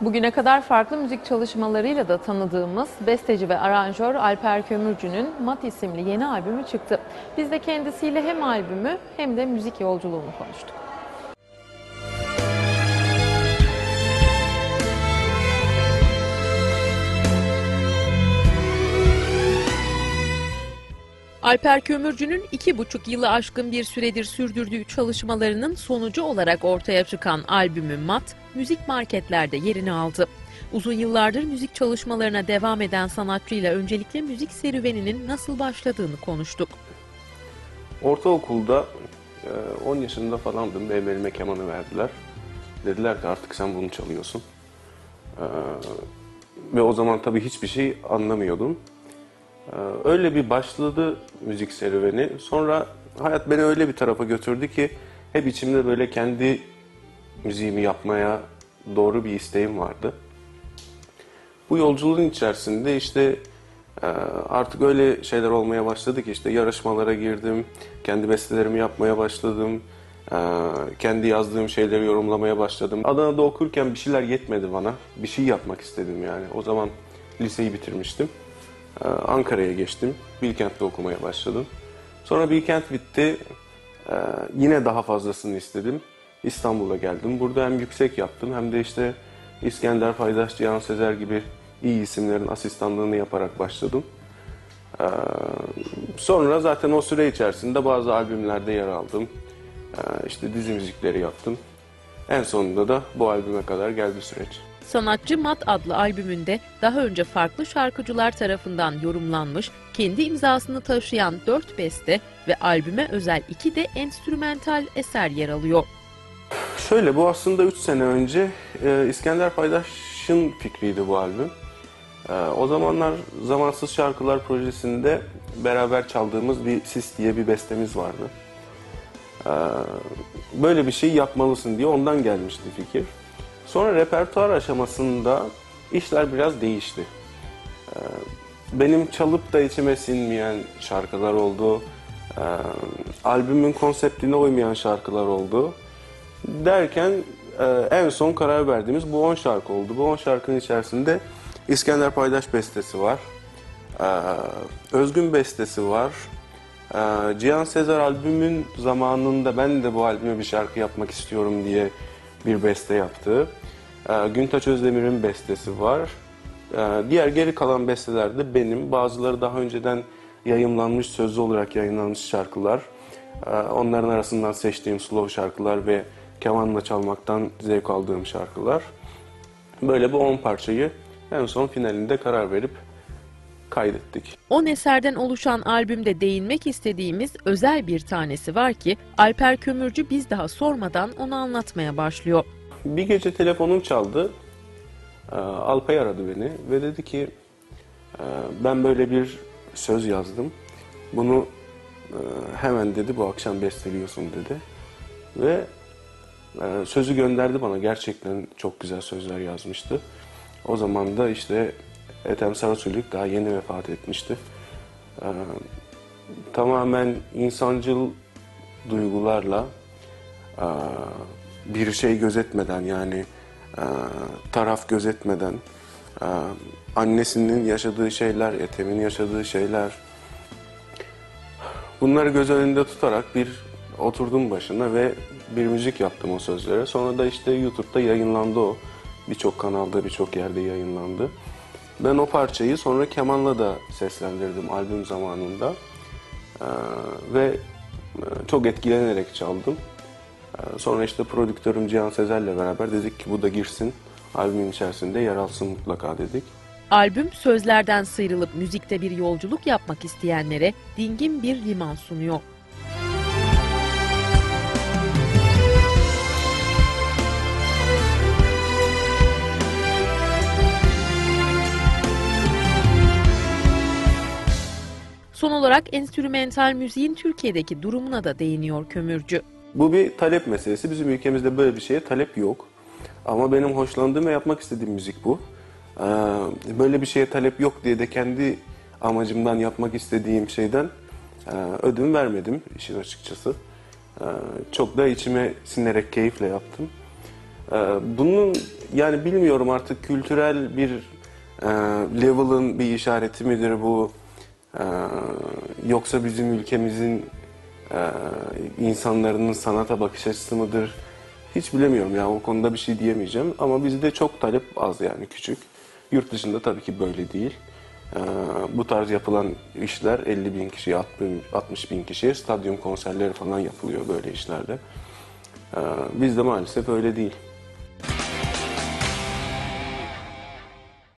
Bugüne kadar farklı müzik çalışmalarıyla da tanıdığımız besteci ve aranjör Alper Kömürcü'nün Mat isimli yeni albümü çıktı. Biz de kendisiyle hem albümü hem de müzik yolculuğunu konuştuk. Alper Kömürcü'nün iki buçuk yılı aşkın bir süredir sürdürdüğü çalışmalarının sonucu olarak ortaya çıkan albümü Mat, müzik marketlerde yerini aldı. Uzun yıllardır müzik çalışmalarına devam eden sanatçıyla öncelikle müzik serüveninin nasıl başladığını konuştuk. Ortaokulda e, 10 yaşında falandım. Benim elime kemanı verdiler. Dediler ki artık sen bunu çalıyorsun. E, Ve o zaman tabii hiçbir şey anlamıyordum. E, Öyle bir başladı müzik serüveni. Sonra hayat beni öyle bir tarafa götürdü ki hep içimde böyle kendi müziğimi yapmaya doğru bir isteğim vardı. Bu yolculuğun içerisinde işte e, artık öyle şeyler olmaya başladı ki işte yarışmalara girdim, kendi bestelerimi yapmaya başladım, e, kendi yazdığım şeyleri yorumlamaya başladım. Adana'da okurken bir şeyler yetmedi bana, bir şey yapmak istedim yani. O zaman liseyi bitirmiştim. E, Ankara'ya geçtim, Bilkent'te okumaya başladım. Sonra Bilkent bitti, e, yine daha fazlasını istedim. İstanbul'a geldim. Burada hem yüksek yaptım hem de işte İskender Paydaş, Cihan Sezer gibi iyi isimlerin asistanlığını yaparak başladım. Ee, sonra zaten o süre içerisinde bazı albümlerde yer aldım. Ee, işte dizi müzikleri yaptım. En sonunda da bu albüme kadar geldi süreç. Sanatçı Mat adlı albümünde daha önce farklı şarkıcılar tarafından yorumlanmış, kendi imzasını taşıyan 4 beste ve albüme özel 2 de enstrümental eser yer alıyor. Şöyle bu aslında 3 sene önce e, İskender Paydaş'ın fikriydi bu albüm. E, o zamanlar Zamansız Şarkılar projesinde beraber çaldığımız bir Sis diye bir bestemiz vardı. E, böyle bir şey yapmalısın diye ondan gelmişti fikir. Sonra repertuar aşamasında işler biraz değişti. E, benim çalıp da içime sinmeyen şarkılar oldu. E, albümün konseptine uymayan şarkılar oldu. Derken e, en son karar verdiğimiz bu 10 şarkı oldu. Bu 10 şarkının içerisinde İskender Paydaş bestesi var. E, Özgün bestesi var. Cihan Sezer albümün zamanında ben de bu albüme bir şarkı yapmak istiyorum diye bir beste yaptı. E, Güntaç Özdemir'in bestesi var. E, diğer geri kalan besteler de benim. Bazıları daha önceden yayımlanmış, sözlü olarak yayınlanmış şarkılar. E, onların arasından seçtiğim slow şarkılar ve kemanla çalmaktan zevk aldığım şarkılar. Böyle bu 10 parçayı en son finalinde karar verip kaydettik. 10 eserden oluşan albümde değinmek istediğimiz özel bir tanesi var ki Alper Kömürcü biz daha sormadan onu anlatmaya başlıyor. Bir gece telefonum çaldı. Ee, Alpay aradı beni ve dedi ki "Ee, ben böyle bir söz yazdım. Bunu e, hemen dedi bu akşam besteliyorsun dedi. Ve e, sözü gönderdi bana. Gerçekten çok güzel sözler yazmıştı. O zaman da işte Ethem Sarasülük daha yeni vefat etmişti. Ee, tamamen insancıl duygularla e, bir şey gözetmeden yani e, taraf gözetmeden e, annesinin yaşadığı şeyler, Ethem'in yaşadığı şeyler bunları göz önünde tutarak bir oturdum başına ve bir müzik yaptım o sözlere. Sonra da işte YouTube'da yayınlandı o. Birçok kanalda, birçok yerde yayınlandı. Ben o parçayı sonra kemanla da seslendirdim albüm zamanında. Ee, ve e, çok etkilenerek çaldım. Ee, sonra işte prodüktörüm Cihan Sezer'le beraber dedik ki bu da girsin. Albümün içerisinde yer alsın mutlaka dedik. Albüm sözlerden sıyrılıp müzikte bir yolculuk yapmak isteyenlere dingin bir liman sunuyor. Olarak enstrümental müziğin Türkiye'deki durumuna da değiniyor Kömürcü. Bu bir talep meselesi. Bizim ülkemizde böyle bir şeye talep yok. Ama benim hoşlandığım ve yapmak istediğim müzik bu. Ee, Böyle bir şeye talep yok diye de kendi amacımdan yapmak istediğim şeyden e, ödün vermedim işin açıkçası. Ee, Çok da içime sinerek keyifle yaptım. Ee, bunun yani bilmiyorum artık kültürel bir e, level'ın bir işareti midir bu? Ee, yoksa bizim ülkemizin e, insanların sanata bakış açısı mıdır? Hiç bilemiyorum ya o konuda bir şey diyemeyeceğim ama bizde çok talep az yani küçük. Yurt dışında tabii ki böyle değil. Ee, bu tarz yapılan işler 50 bin kişiye, 60 bin kişiye stadyum konserleri falan yapılıyor böyle işlerde. Ee, bizde maalesef öyle değil.